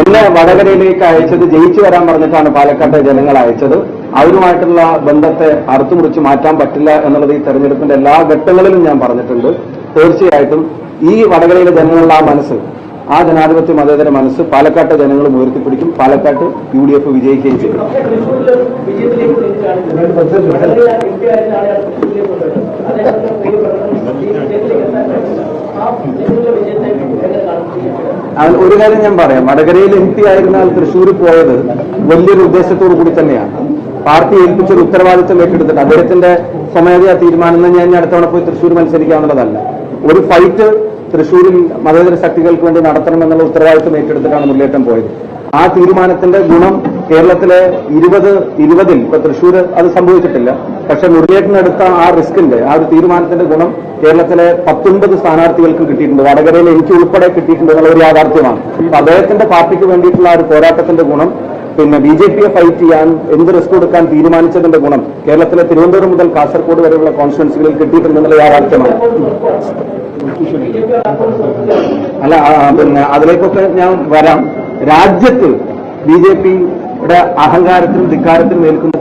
എന്നെ വടകരയിലേക്ക് അയച്ചത് ജയിച്ചു വരാൻ പറഞ്ഞിട്ടാണ് പാലക്കാട്ടെ ജനങ്ങൾ അയച്ചത്. അവരുമായിട്ടുള്ള ബന്ധത്തെ അറുത്തുമുറിച്ച് മാറ്റാൻ പറ്റില്ല എന്നുള്ളത് ഈ തെരഞ്ഞെടുപ്പിന്റെ എല്ലാ ഘട്ടങ്ങളിലും ഞാൻ പറഞ്ഞിട്ടുണ്ട്. തീർച്ചയായിട്ടും ഈ വടകരയിലെ ജനങ്ങളുടെ ആ മനസ്സ് ആ ജനാധിപത്യ മതേതര മനസ്സ് പാലക്കാട്ടെ ജനങ്ങൾ ഉയർത്തിപ്പിടിക്കും. പാലക്കാട്ട് യു ഡി എഫ് വിജയിക്കുകയും ചെയ്യും തൃശ്ശൂരിൽ അവൻ ഒരു കാര്യം ഞാൻ പറയാം. വടകരയിൽ എം പി ആയിരുന്നാൽ തൃശ്ശൂർ പോയത് വലിയൊരു ഉദ്ദേശത്തോടു കൂടി തന്നെയാണ്. പാർട്ടി ഏൽപ്പിച്ചൊരു ഉത്തരവാദിത്വം ഏറ്റെടുത്തിട്ട് അദ്ദേഹത്തിന്റെ സ്വമേധയാ തീരുമാനം ഞാൻ അടുത്തവണ പോയി തൃശ്ശൂർ മത്സരിക്കാവുന്നതല്ല. ഒരു ഫൈറ്റ് തൃശ്ശൂരിൽ മതേതര ശക്തികൾക്ക് വേണ്ടി നടത്തണമെന്നുള്ള ഉത്തരവാദിത്വം ഏറ്റെടുത്തിട്ടാണ് മുന്നേറ്റം പോയത്. ആ തീരുമാനത്തിന്റെ ഗുണം കേരളത്തിലെ ഇരുപത് ഇരുപതിൽ ഇപ്പൊ തൃശ്ശൂർ അത് സംഭവിച്ചിട്ടില്ല. പക്ഷെ മുരളിയേട്ടനെടുത്ത ആ റിസ്കിന്റെ ആ ഒരു തീരുമാനത്തിന്റെ ഗുണം കേരളത്തിലെ പത്തൊൻപത് സ്ഥാനാർത്ഥികൾക്ക് കിട്ടിയിട്ടുണ്ട്. വടകരയിൽ എനിക്ക് ഉൾപ്പെടെ കിട്ടിയിട്ടുണ്ട് എന്നുള്ള ഒരു യാഥാർത്ഥ്യമാണ്. അപ്പൊ അദ്ദേഹത്തിന്റെ പാർട്ടിക്ക് വേണ്ടിയിട്ടുള്ള ആ ഒരു പോരാട്ടത്തിന്റെ ഗുണം പിന്നെ ബി ജെ പിയെ ഫൈറ്റ് ചെയ്യാൻ എന്ത് റിസ്ക് കൊടുക്കാൻ തീരുമാനിച്ചതിന്റെ ഗുണം കേരളത്തിലെ തിരുവനന്തപുരം മുതൽ കാസർഗോഡ് വരെയുള്ള കോൺസ്റ്റിറ്റ്യൻസികളിൽ കിട്ടിയിട്ടുണ്ടെന്നുള്ള യാഥാർത്ഥ്യമാണ്. അല്ല പിന്നെ അതിലേക്കൊക്കെ ഞാൻ വരാം. രാജ്യത്ത് ബി ജെ പിയുടെ അഹങ്കാരത്തിനും ധിക്കാരത്തിനും ഏൽക്കുന്ന